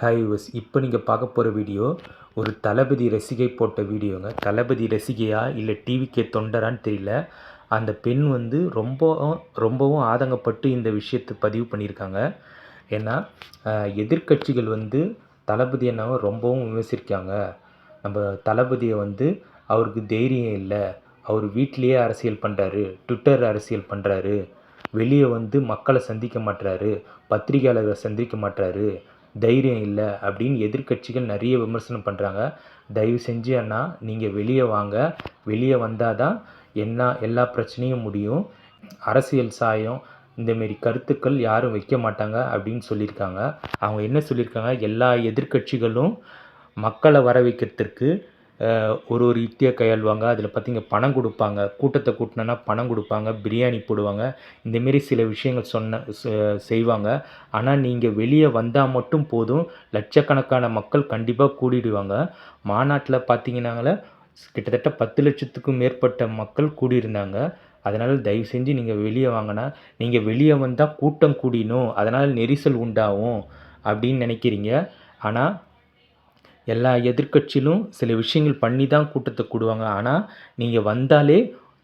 Hi use இப்போ நீங்கள் பார்க்க போகிற வீடியோ ஒரு தளபதி ரசிகை போட்ட வீடியோங்க தளபதி ரசிகையா இல்லை டிவிக்கே தொண்டரான்னு தெரியல. அந்த பெண் வந்து ரொம்பவும் ரொம்பவும் ஆதங்கப்பட்டு இந்த விஷயத்தை பதிவு பண்ணியிருக்காங்க. ஏன்னா எதிர்கட்சிகள் எதிர்க்கட்சிகள் வந்து தளபதி அண்ணாவை ரொம்பவும் விமர்சிக்காங்க நம்ம தளபதியை வந்து அவருக்கு தைரியம் இல்லை. அவர் வீட்டிலேயே அரசியல் பண்ணுறாரு ட்விட்டர் அரசியல் பண்ணுறாரு வெளியே வந்து மக்களை சந்திக்க மாட்றாரு பத்திரிகையாளர்களை சந்திக்க மாட்டுறாரு தைரியம் இல்லை அப்படின்னு எதிர்க்கட்சிகள் நிறைய விமர்சனம் பண்ணுறாங்க தயவு செஞ்சு அண்ணா நீங்கள் வெளியே வாங்க. வெளியே வந்தால் தான் என்ன எல்லா பிரச்சனையும் முடியும். அரசியல் சாயம் இந்தமாரி கருத்துக்கள் யாரும் வைக்க மாட்டாங்க அப்படின்னு சொல்லியிருக்காங்க. அவங்க என்ன சொல்லியிருக்காங்க? எல்லா எதிர்க்கட்சிகளும் மக்களை வர வைக்கிறதுக்கு ஒரு ஒரு யுக்தியை கையாள்வாங்க. அதில் பார்த்தீங்க பணம் கொடுப்பாங்க. கூட்டத்தை கூட்டினா பணம் கொடுப்பாங்க பிரியாணி போடுவாங்க. இந்தமாரி சில விஷயங்கள் சொன்ன செய்வாங்க. ஆனால் நீங்கள் வெளியே வந்தால் மட்டும் போதும். லட்சக்கணக்கான மக்கள் கண்டிப்பாக கூடிடுவாங்க. மாநாட்டில் பார்த்தீங்கன்னாங்களே கிட்டத்தட்ட பத்து லட்சத்துக்கும் மேற்பட்ட மக்கள் கூடியிருந்தாங்க. அதனால் தயவு செஞ்சு நீங்கள் வெளியே வாங்கினா நீங்கள் வெளியே வந்தால் கூட்டம் கூடினும் அதனால் நெரிசல் உண்டாகும் அப்படின்னு நினைக்கிறீங்க. ஆனால் எல்லா எதிர்க்கட்சியிலும் சில விஷயங்கள் பண்ணி தான் கூட்டத்தை கூடுவாங்க. ஆனால் நீங்கள் வந்தாலே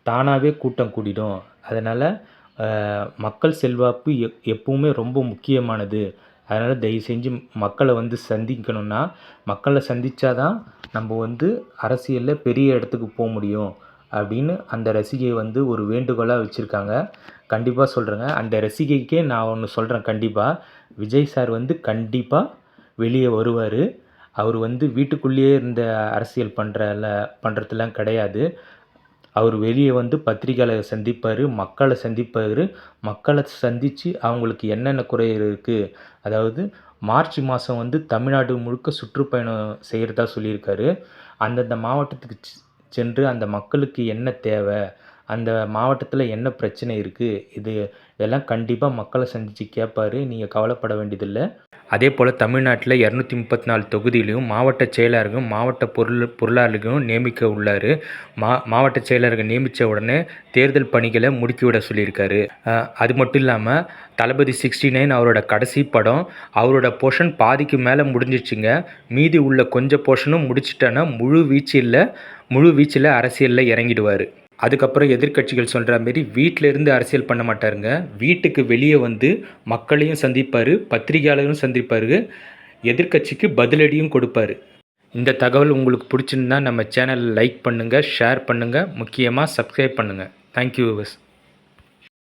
தானாகவே கூட்டம் கூடிடும். அதனால் மக்கள் செல்வாக்கு எப் எப்பவுமே ரொம்ப முக்கியமானது. அதனால் தயவு செஞ்சு மக்களை வந்து சந்திக்கணும்னா மக்களை சந்திச்சாதான் நம்ம வந்து அரசியலில் பெரிய இடத்துக்கு போக முடியும் அப்படின்னு அந்த ரசிகையை வந்து ஒரு வேண்டுகோளாக வச்சுருக்காங்க. கண்டிப்பாக சொல்கிறேங்க அந்த ரசிகைக்கே நான் ஒன்று சொல்கிறேன் கண்டிப்பாக விஜய் சார் வந்து கண்டிப்பாக வெளியே வருவார். அவர் வந்து வீட்டுக்குள்ளேயே இருந்த அரசியல் பண்ணுறல பண்ணுறதுலாம் கிடையாது. அவர் வெளியே வந்து பத்திரிகையாளரை சந்திப்பார் மக்களை சந்திப்பார். மக்களை சந்தித்து அவங்களுக்கு என்னென்ன குறை இருக்குது அதாவது மார்ச் மாதம் வந்து தமிழ்நாடு முழுக்க சுற்றுப்பயணம் செய்கிறதா சொல்லியிருக்காரு. அந்தந்த மாவட்டத்துக்கு செ- சென்று அந்த மக்களுக்கு என்ன தேவை? அந்த மாவட்டத்தில் என்ன பிரச்சனை இருக்குது இது இதெல்லாம் கண்டிப்பாக மக்களை சந்தித்து கேட்பார் நீங்கள் கவலைப்பட வேண்டியதில்லை. அதே போல் தமிழ்நாட்டில் இரநூத்தி முப்பத்தி நாலு தொகுதியிலையும் மாவட்ட செயலாளர்களும் மாவட்ட பொருள் பொருளாளர்களும் நியமிக்க உள்ளார். மா மாவட்ட செயலாளர்கள் நியமித்த உடனே தேர்தல் பணிகளை முடுக்கிவிட சொல்லியிருக்காரு. அது மட்டும் இல்லாமல் தளபதி சிக்ஸ்டி நைன் அவரோட கடைசி படம் அவரோட போர்ஷன் பாதிக்கு மேலே முடிஞ்சிச்சுங்க மீதி உள்ள கொஞ்சம் போர்ஷனும் முடிச்சிட்டேன்னா முழு வீச்சில் முழு வீச்சில் அரசியலில் இறங்கிடுவார். அதுக்கப்புறம் எதிர்க்கட்சிகள் சொல்கிற மாரி வீட்டில் இருந்து அரசியல் பண்ண மாட்டாருங்க. வீட்டுக்கு வெளியே வந்து மக்களையும் சந்திப்பார் பத்திரிகையாளரும் சந்திப்பார் எதிர்க்கட்சிக்கு பதிலடியும் கொடுப்பார். இந்த தகவல் உங்களுக்கு பிடிச்சிருந்தா நம்ம சேனலை லைக் பண்ணுங்கள் ஷேர் பண்ணுங்கள் முக்கியமாக சப்ஸ்கிரைப் பண்ணுங்கள் தேங்க்யூ விவஸ்